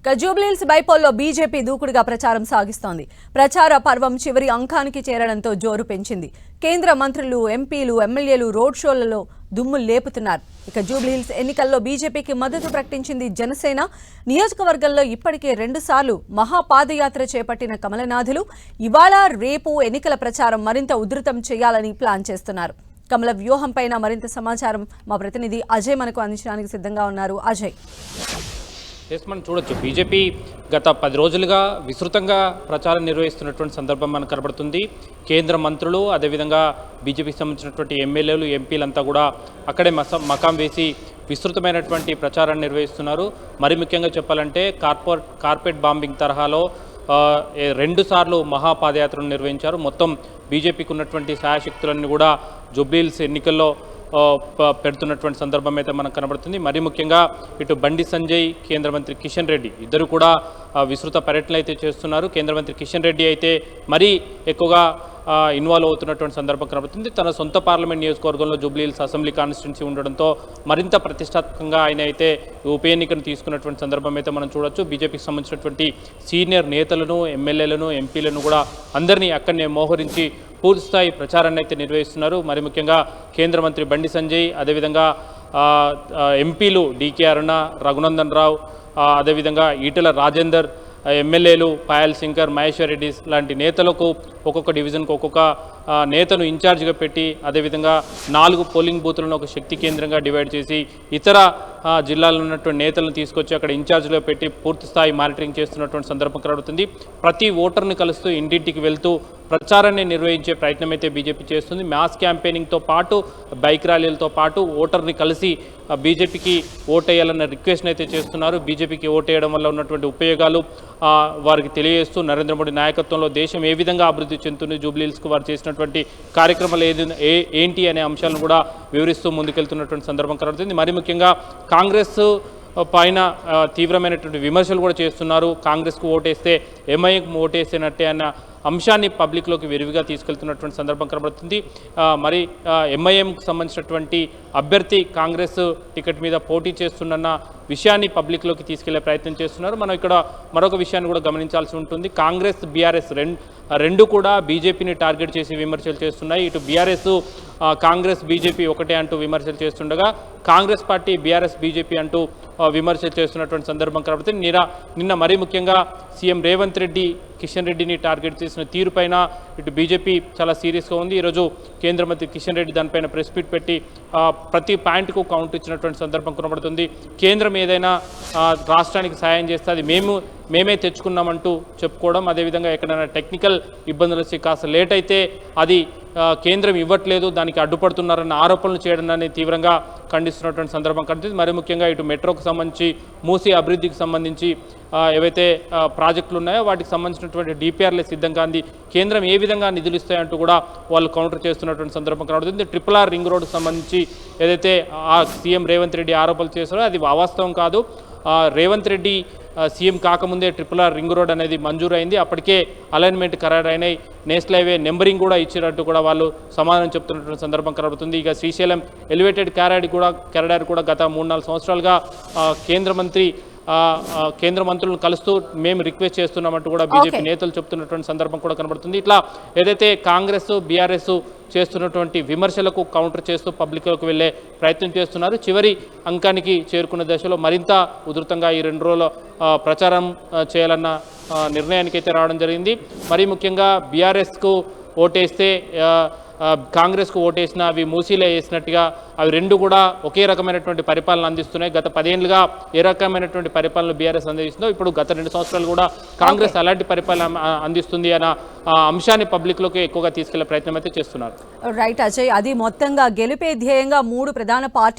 ఇక జూబ్లీహిల్స్ బైపోల్లో బీజేపీ దూకుడుగా ప్రచారం సాగిస్తోంది. ప్రచార పర్వం చివరి అంకానికి చేరడంతో జోరు పెంచింది. కేంద్ర మంత్రులు ఎంపీలు ఎమ్మెల్యేలు రోడ్ షోలలో దుమ్ము లేపుతున్నారు. ఇక జూబ్లీహిల్స్ ఎన్నికల్లో బీజేపీకి మద్దతు ప్రకటించింది జనసేన. నియోజకవర్గంలో ఇప్పటికే రెండుసార్లు మహాపాదయాత్ర చేపట్టిన కమలనాథులు. ఇవాళ రేపు ఎన్నికల ప్రచారం మరింత ఉధృతం చేయాలని ప్లాన్ చేస్తున్నారు. కమల వ్యూహంపైన మరింత సమాచారం మా ప్రతినిధి అజయ్ మనకు అందించడానికి సిద్ధంగా ఉన్నారు. అజయ్. ఎస్ మనం చూడొచ్చు. బీజేపీ గత పది రోజులుగా విస్తృతంగా ప్రచారం నిర్వహిస్తున్నటువంటి సందర్భం మనకు కనబడుతుంది. కేంద్ర మంత్రులు అదేవిధంగా బీజేపీకి సంబంధించినటువంటి ఎమ్మెల్యేలు ఎంపీలంతా కూడా అక్కడే మస మకాం వేసి విస్తృతమైనటువంటి ప్రచారాన్ని నిర్వహిస్తున్నారు. మరి ముఖ్యంగా చెప్పాలంటే కార్పొరేట్ కార్పెట్ బాంబింగ్ తరహాలో రెండుసార్లు రెండు సార్లు మహాపాదయాత్రను నిర్వహించారు. మొత్తం బీజేపీకి ఉన్నటువంటి శాయశక్తులన్నీ కూడా జుబ్లీల్స్ ఎన్నికల్లో పెడుతున్నటువంటి సందర్భం అయితే మనకు కనబడుతుంది. మరీ ముఖ్యంగా ఇటు బండి సంజయ్ కేంద్ర మంత్రి కిషన్ రెడ్డి ఇద్దరు కూడా విస్తృత పర్యటనలు అయితే చేస్తున్నారు. కేంద్ర మంత్రి కిషన్ రెడ్డి అయితే మరీ ఎక్కువగా ఇన్వాల్వ్ అవుతున్నటువంటి సందర్భం కనబడుతుంది. తన సొంత పార్లమెంట్ నియోజకవర్గంలో జూబ్లీహిల్స్ అసెంబ్లీ కాన్స్టిట్యున్సీ ఉండడంతో మరింత ప్రతిష్టాత్మకంగా ఆయన అయితే ఉప ఎన్నికను తీసుకున్నటువంటి సందర్భం అయితే మనం చూడొచ్చు. బీజేపీకి సంబంధించినటువంటి సీనియర్ నేతలను ఎమ్మెల్యేలను ఎంపీలను కూడా అందరినీ అక్కడనే మోహరించి పూర్తిస్థాయి ప్రచారాన్ని అయితే నిర్వహిస్తున్నారు. మరి ముఖ్యంగా కేంద్ర మంత్రి బండి సంజయ్ అదేవిధంగా ఎంపీలు డీకే అరుణ రఘునందన్ రావు అదేవిధంగా ఈటల రాజేందర్ ఎమ్మెల్యేలు పాయల్ శంకర్ మహేశ్వర్ రెడ్డి లాంటి నేతలకు ఒక్కొక్క డివిజన్కు ఒక్కొక్క నేతను ఇన్ఛార్జ్గా పెట్టి అదేవిధంగా నాలుగు పోలింగ్ బూతులను ఒక శక్తి కేంద్రంగా డివైడ్ చేసి ఇతర జిల్లాల్లో ఉన్నటువంటి నేతలను తీసుకొచ్చి అక్కడ ఇన్ఛార్జ్లో పెట్టి పూర్తి స్థాయి మానిటరింగ్ చేస్తున్నటువంటి సందర్భం కనబడుతుంది. ప్రతి ఓటర్ని కలుస్తూ ఇంటింటికి వెళ్తూ ప్రచారాన్ని నిర్వహించే ప్రయత్నం అయితే బీజేపీ చేస్తుంది. మ్యాస్ క్యాంపెయినింగ్తో పాటు బైక్ ర్యాలీలతో పాటు ఓటర్ని కలిసి బీజేపీకి ఓటేయాలన్న రిక్వెస్ట్ అయితే చేస్తున్నారు. బీజేపీకి ఓటేయడం వల్ల ఉన్నటువంటి ఉపయోగాలు వారికి తెలియజేస్తూ నరేంద్ర మోడీ నాయకత్వంలో దేశం ఏ విధంగా అభివృద్ధి చెందుతుంది జూబ్లీహిల్స్కు వారు చేసినటువంటి కార్యక్రమాలు ఏది ఏ ఏంటి అనే అంశాలను కూడా వివరిస్తూ ముందుకెళ్తున్నటువంటి సందర్భం కనబడుతుంది. మరి ముఖ్యంగా కాంగ్రెస్ పైన తీవ్రమైనటువంటి విమర్శలు కూడా చేస్తున్నారు. కాంగ్రెస్కు ఓటేస్తే ఎంఐఏకు ఓటేసినట్టే అన్న అంశాన్ని పబ్లిక్లోకి విరివిగా తీసుకెళ్తున్నటువంటి సందర్భం కనబడుతుంది. మరి ఎంఐఎంకి సంబంధించినటువంటి అభ్యర్థి కాంగ్రెస్ టికెట్ మీద పోటీ చేస్తున్న విషయాన్ని పబ్లిక్లోకి తీసుకెళ్ళే ప్రయత్నం చేస్తున్నారు. మనం ఇక్కడ మరొక విషయాన్ని కూడా గమనించాల్సి ఉంటుంది. కాంగ్రెస్ బీఆర్ఎస్ రెండు రెండు కూడా బీజేపీని టార్గెట్ చేసి విమర్శలు చేస్తున్నాయి. ఇటు బీఆర్ఎస్ కాంగ్రెస్ బీజేపీ ఒకటే అంటూ విమర్శలు చేస్తుండగా కాంగ్రెస్ పార్టీ బీఆర్ఎస్ బీజేపీ అంటూ విమర్శలు చేస్తున్నటువంటి సందర్భం కనబడుతుంది నిన్న నిన్న మరీ ముఖ్యంగా సీఎం రేవంత్ రెడ్డి కిషన్ రెడ్డిని టార్గెట్ చేసిన తీరుపైన ఇటు బీజేపీ చాలా సీరియస్గా ఉంది. ఈరోజు కేంద్ర మంత్రి కిషన్ రెడ్డి దానిపైన ప్రెస్ మీట్ పెట్టి ప్రతి పాయింట్కు కౌంట్ ఇచ్చినటువంటి సందర్భం కనబడుతుంది. కేంద్రం ఏదైనా రాష్ట్రానికి సాయం చేస్తే అది మేము మేమే తెచ్చుకున్నామంటూ చెప్పుకోవడం అదేవిధంగా ఎక్కడైనా టెక్నికల్ ఇబ్బందులు వచ్చి కాస్త లేట్ అయితే అది కేంద్రం ఇవ్వట్లేదు దానికి అడ్డుపడుతున్నారన్న ఆరోపణలు చేయడం అనేది తీవ్రంగా ఖండిస్తున్నటువంటి సందర్భం కనిపిస్తుంది. మరి ముఖ్యంగా ఇటు మెట్రోకు సంబంధించి మూసీ అభివృద్ధికి సంబంధించి ఏవైతే ప్రాజెక్టులు ఉన్నాయో వాటికి సంబంధించినటువంటి డిపిఆర్లే సిద్ధంగా ఉంది కేంద్రం ఏ విధంగా నిధులు ఇస్తాయంటూ కూడా వాళ్ళు కౌంటర్ చేస్తున్నటువంటి సందర్భం కనబడుతుంది. ట్రిపుల్ ఆర్ రింగ్ రోడ్కు సంబంధించి ఏదైతే ఆ సీఎం రేవంత్ రెడ్డి ఆరోపణలు చేస్తారో అది వాస్తవం కాదు. రేవంత్ రెడ్డి సీఎం కాకముందే ట్రిపుల్ ఆర్ రింగ్ రోడ్ అనేది మంజూరు అయింది అప్పటికే అలైన్మెంట్ ఖరారైనాయి. నేషనల్ హైవే నెంబరింగ్ కూడా ఇచ్చినట్టు కూడా వాళ్ళు సమాధానం చెప్తున్నటువంటి సందర్భం కనబడుతుంది. ఇక శ్రీశైలం ఎలివేటెడ్ క్యారాడ్ కూడా కెరడార్ కూడా గత మూడు నాలుగు సంవత్సరాలుగా కేంద్ర మంత్రి కేంద్ర మంత్రులను కలుస్తూ మేము రిక్వెస్ట్ చేస్తున్నామంటూ కూడా బీజేపీ. నేతలు చెప్తున్నటువంటి సందర్భం కూడా కనబడుతుంది ఇట్లా ఏదైతే కాంగ్రెస్ బీఆర్ఎస్ చేస్తున్నటువంటి విమర్శలకు కౌంటర్ చేస్తూ పబ్లిక్లోకి వెళ్ళే ప్రయత్నం చేస్తున్నారు చివరి అంకానికి చేరుకున్న దశలో మరింత ఉధృతంగా ఈ రెండు రోజుల ప్రచారం చేయాలన్న నిర్ణయానికి అయితే రావడం జరిగింది మరీ ముఖ్యంగా బీఆర్ఎస్కు ఓటేస్తే కాంగ్రెస్కు ఓటేసిన అవి మూసీలో వేసినట్టుగా అవి రెండు కూడా ఒకే రకమైనటువంటి పరిపాలన అందిస్తున్నాయి. గత పదేళ్ళుగా ఏ రకమైనటువంటి పరిపాలన బీఆర్ఎస్ అందిస్తుందో ఇప్పుడు గత రెండు సంవత్సరాలు కూడా కాంగ్రెస్ అలాంటి పరిపాలన అందిస్తుంది అన్న అంశాన్ని పబ్లిక్లోకి ఎక్కువగా తీసుకెళ్ళే ప్రయత్నం అయితే చేస్తున్నారు. రైట్ అజయ్. అది మొత్తంగా గెలిపే ధ్యేయంగా మూడు ప్రధాన పార్టీ